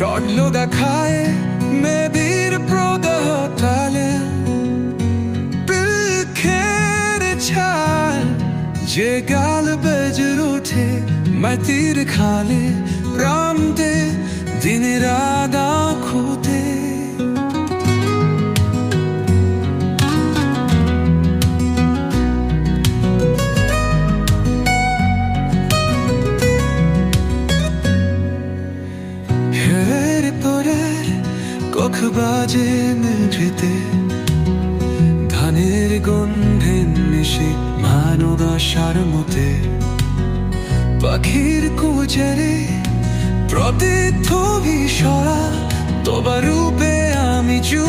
স্বর্ণ দেখায় মেদির প্রদাহ তালে পিলখের ছাল যে গাল বেজর ওঠে মাতির খালে। রামতে দিন আদা কখ বাজে মেঝেতে, ধানের গন্ধে মিশে মানবাসার মতে। পাখির কুচারে প্রতিধ্বনি সরা তোমার রূপে আমি চু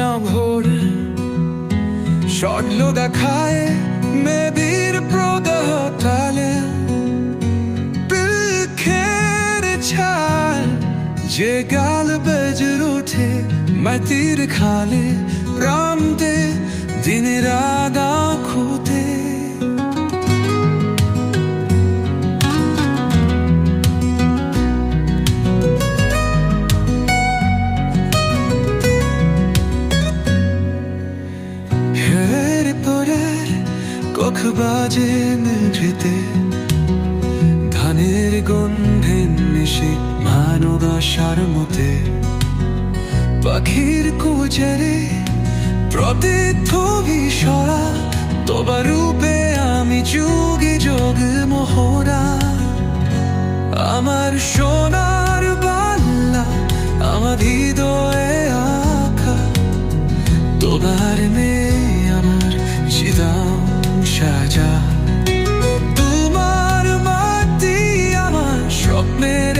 Down hore স্বর্ণ দেখায় মেদির প্রদাহ তালে পিলখের ছাল যে গাল বেজর ওঠে মাটির খালে। রামতে দিনের আদা খুঁতে কখ বাজে মেঝেতে ধানের গন্ধে মিশে মানদাসার মতে। পাখির কুচারে প্রতিধ্বনি সরা তোমার রূপে আমি যুগে যোগ মোহরা। আমার সোনার বাল্লা আমার হৃদয়ে আঁকা। তোমার মেয়ে আমার চিদাম সাজা। তোমার মাটি আমার স্বপ্নের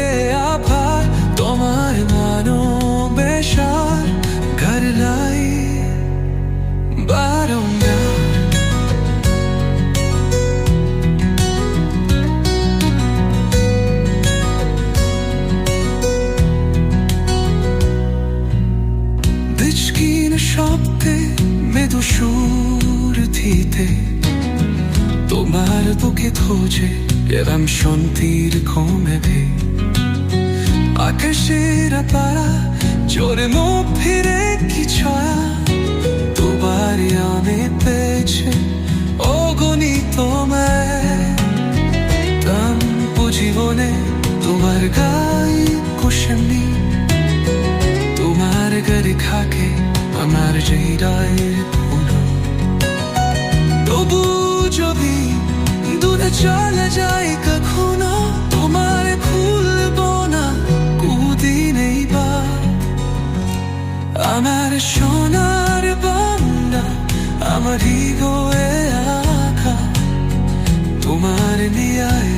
আভার, তোমার মানো বেশার ঘর লাই বারংবার। দিচকিন শব্দে মৃদু সুর দিতে তোমার বুকে খোঁজে এরম শান্তির কমেবে আকাশের পাড়া, জোরে মুখ ফিরে কি ছয়া? তোমার আমি পেয়েছে অগণিত তাম জীবনে তোমার গাই কুশনি। তোমার ঘরে খাকে, আমার হৃদয়ের চলে যাই কখনো? তোমার ভুলব না কুদিন বা। আমার সোনার বান্না আমার গো আখা তোমার নিয়ায়